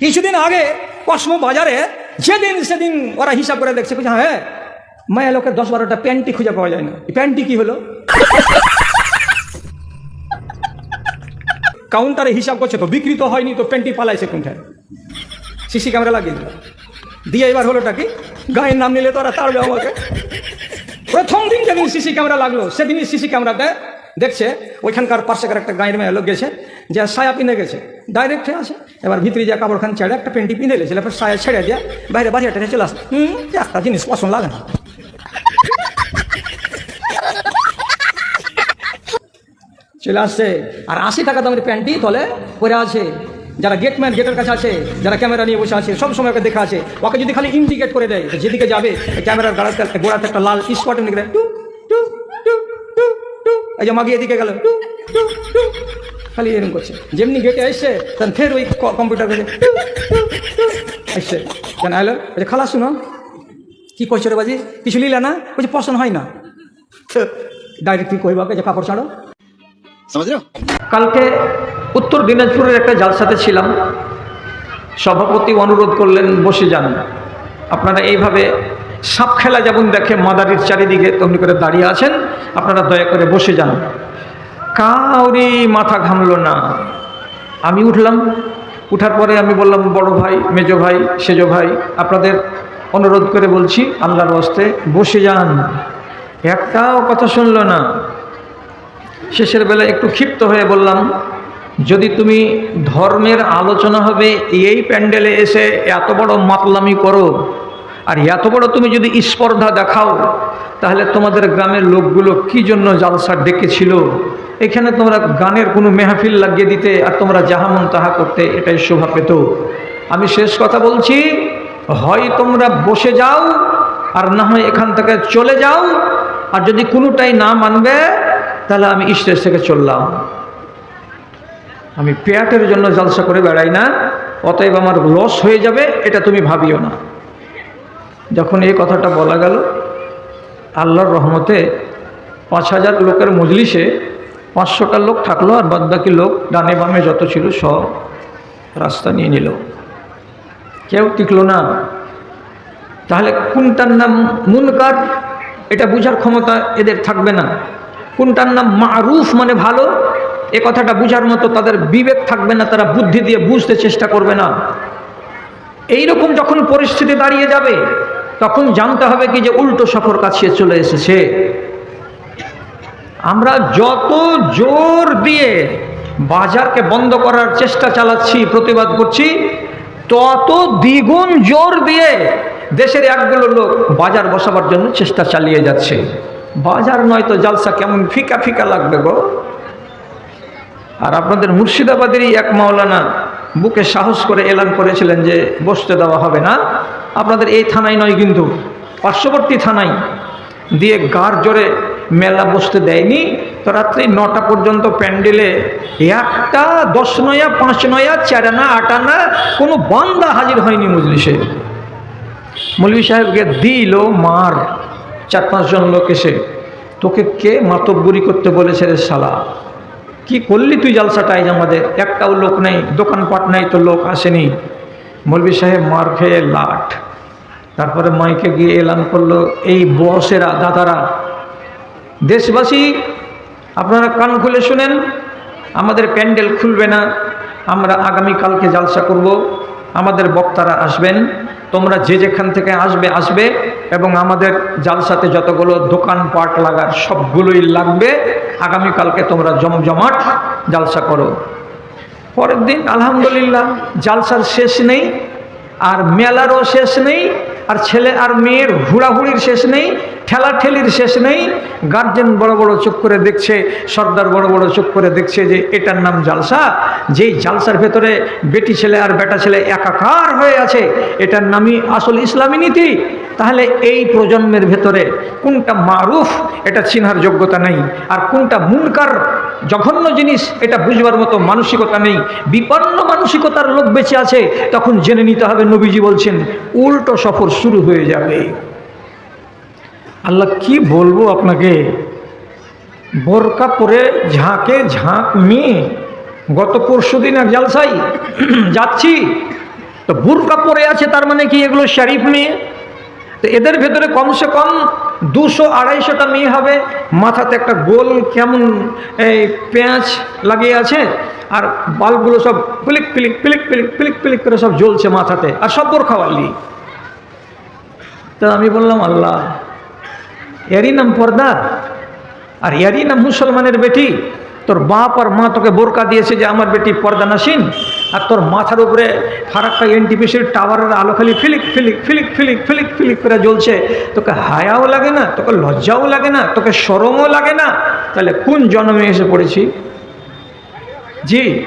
কিছুদিন আগে কসমো বাজারে যেদিন সেদিন ওরা হিসাব করে দেখছে হ্যাঁ মায়া লোকের দশ বারোটা প্যান্টি খুঁজে পাওয়া যায় না প্যান্টি কি হলো? কাউন্টারে হিসাব করছে তো, বিক্রি তো হয়নি তো প্যান্টি পালাইছে কোনটায় সিসি ক্যামেরা লাগিয়ে দিয়ে এবার হলোটা কি? গায়ের নাম নিলে তো ওরা তাড়বে আমাকে। প্রথম দিন যেদিন সিসি ক্যামেরা লাগল, সেদিনই সিসি ক্যামেরাতে দেখছে, ওইখানকার পাশেকার একটা গায়ের মেয়ে লোক গেছে, যে সায়া পিনে গেছে। ডাইরেক্ট হয়ে আসে। এবার ভিতরে যে কাপড় খান ছেড়ে একটা প্যান্টি পিনে গেছিল এবার সায়া ছেড়ে দিয়ে বাইরে বাড়ি চলে আসে। হুম, একটা জিনিস পছন্দ লাগে না। চলে আসছে আর আশি টাকা দামের প্যান্টি তলে পরে আছে। যারা গেটম্যান, গেটের কাছে আছে, যারা ক্যামেরা নিয়ে বসে আছে, সব সময় ওকে দেখা আছে। ওকে যদি খালি ইন্ডিকেট করে দেয় যেদিকে যাবে ক্যামেরার গাড়াতে, গোড়াতে একটা লাল স্পট নিয়ে এই যে মাগিয়ে দিকে গেল। খালি এরকম করছে। যেমনি গেটে আসছে তখন ফের ওই কম্পিউটার করে আসছে কেন আইলো ওই খালা শুনো। কি করছ রে বাজি? কিছু লিলা না? বলছে পছন্দ হয় না। ডাইরেক্ট তুই কইবাকে যে কাপড় ছাড়ো। কালকে উত্তর দিনাজপুরের একটা জালসাতে ছিলাম। সভাপতি অনুরোধ করলেন বসে যান। আপনারা এইভাবে সাপ খেলা যেমন দেখে মাদারির চারিদিকে তেমনি করে দাঁড়িয়ে আছেন। আপনারা দয়া করে বসে যান। কাউরি মাথা ঘামলো না। আমি উঠলাম। উঠার পরে আমি বললাম, বড় ভাই, মেজো ভাই, সেজো ভাই, আপনাদের অনুরোধ করে বলছি, আল্লাহর হস্তে বসে যান। একটাও কথা শুনলো না। শেষের বেলায় একটু ক্ষিপ্ত হয়ে বললাম, যদি তুমি ধর্মের আলোচনা হবে, এই প্যান্ডেলে এসে এত বড় মাতলামি করো। আর এত বড় তুমি যদি স্পর্ধা দেখাও তাহলে তোমাদের গ্রামের লোকগুলো কি জন্য জালসা ডেকেছিল? এখানে তোমরা গানের কোনো মেহফিল লাগিয়ে দিতে আর তোমরা যাহা মন তাহা করতে, এটাই শোভা পেত। আমি শেষ কথা বলছি, হয় তোমরা বসে যাও আর না হয় এখান থেকে চলে যাও, আর যদি কোনোটাই না মানবে, তাহলে আমি স্টেজ থেকে চললাম। আমি পেয়াটের জন্য জালসা করে বেড়াই না, অতএব আমার লস হয়ে যাবে, এটা তুমি ভাবিও না। যখন এই কথাটা বলা গেল আল্লাহর রহমতে পাঁচ হাজার লোকের মজলিসে পাঁচশোটা লোক থাকল আর বাদবাকি লোক ডানে বামে যত ছিল সব রাস্তা নিয়ে নিল। কেউ টিকলো না। তাহলে কোনটার নাম মুনকার? এটা বুঝার ক্ষমতা এদের থাকবে না। কোনটার নাম মারুফ মানে ভালো? এ কথাটা বুঝার মতো তাদের বিবেক থাকবে না, তারা বুদ্ধি দিয়ে বুঝতে চেষ্টা করবে না। এই রকম যখন পরিস্থিতি দাঁড়িয়ে যাবে তখন জানতে হবে কি যে উল্টো সফর কাছিয়ে চলে এসেছে। আমরা যত জোর দিয়ে বাজারকে বন্ধ করার চেষ্টা চালাচ্ছি, প্রতিবাদ করছি, তত দ্বিগুণ জোর দিয়ে দেশের একগুলো লোক বাজার বসাবার জন্য চেষ্টা চালিয়ে যাচ্ছে। বাজার নয় তো জালসা কেমন ফিকা ফিকা লাগবে গো। আর আপনাদের মুর্শিদাবাদেরই এক মাওলানা বুকে সাহস করে এলান করেছিলেন যে বসতে দেওয়া হবে না। আপনাদের এই থানায় নয় কিন্তু, পার্শ্ববর্তী থানায়। দিয়ে গার জোরে মেলা বসতে দেয়নি। তো রাত্রি নটা পর্যন্ত প্যান্ডেলে একটা, দশ নয়া, পাঁচ নয়া, চার আনা, আট আনা, কোনো বান্দা হাজির হয়নি মজলিসে। মৌলী সাহেবকে দিল মার, চার পাঁচজন লোক এসে। তোকে কে মাতব্বরি করতে বলেছে রে শালা? কি করলি তুই জালসাটাই আমাদের? একটাও লোক নেই, দোকানপাট নেই তো লোক আসেনি। মৌলবী সাহেব মার খেয়ে লাট। তারপরে মাইকে গিয়ে এলান করল, এই বসেরা দাদারা। দেশবাসী, আপনারা কান খুলে শুনেন, আমাদের প্যান্ডেল খুলবে না, আমরা আগামীকালকে জালসা করব, আমাদের বক্তারা আসবেন, তোমরা যে যেখান থেকে আসবে আসবে, এবং আমাদের জালসাতে যতগুলো দোকানপাট লাগার সবগুলোই লাগবে আগামীকালকে তোমরা জমজমাট জালসা করো। পরের দিন আলহামদুলিল্লাহ, জালসার শেষ নেই আর মেলারও শেষ নেই আর ছেলে আর মেয়ের হুড়াহুড়ির শেষ নেই ঠেলাঠেলির শেষ নেই। গার্জেন বড় বড় চোখ করে দেখছে, সর্দার বড় বড় চোখ করে দেখছে যে এটার নাম জালসা। যেই জালসার ভেতরে বেটি ছেলে আর বেটা ছেলে একাকার হয়ে আছে, এটার নামই আসল ইসলামী নীতি। তাহলে এই প্রজন্মের ভেতরে কোনটা মারুফ, এটা চিনহার যোগ্যতা নেই। আর কোনটা মুনকার, জঘন্য জিনিস, এটা বুঝবার মতো মানসিকতা নেই। বিপন্ন মানসিকতার লোক বেঁচে আছে, তখন জেনে নিতে হবে নবীজি বলছেন, উল্টো সফর শুরু হয়ে যাবে। আল্লাহ কি বলব আপনাকে? বোরকা পরে ঝাঁকে ঝাঁক মেয়ে গত পরশু দিন এক জালসাই যাচ্ছি। তো বুরকা পরে আছে, তার মানে কি এগুলো শরীফ মেয়ে? তো এদের ভেতরে কমসে কম দুশো আড়াইশোটা মেয়ে হবে। মাথাতে একটা গোল কেমন, এই পেঁয়াজ লাগিয়ে আছে, আর বাল্বগুলো সব পিলিক পিলিক পিলিক পিলিক পিলিক পিলিক করে সব জ্বলছে মাথাতে, আর সব বোরখাওয়ালি তো আমি বললাম, আল্লাহ এরই নাম পর্দা। আর এরই নাম মুসলমানের বেটি। তোর বাপ আর মা তোকে বোরকা দিয়েছে যে আমার বেটি পর্দা নাসিন। আর তোর মাথার উপরে ফারাক্কা এনটিপিসির টাওয়ারের আলো খালি ফিলিক ফিলিক ফিলিক ফিলিক ফিলিক ফিলিক করে জ্বলছে। তোকে হায়াও লাগে না, তোকে লজ্জাও লাগে না, তোকে সরমও লাগে না। তাহলে কোন জন্মে এসে পড়েছি? জি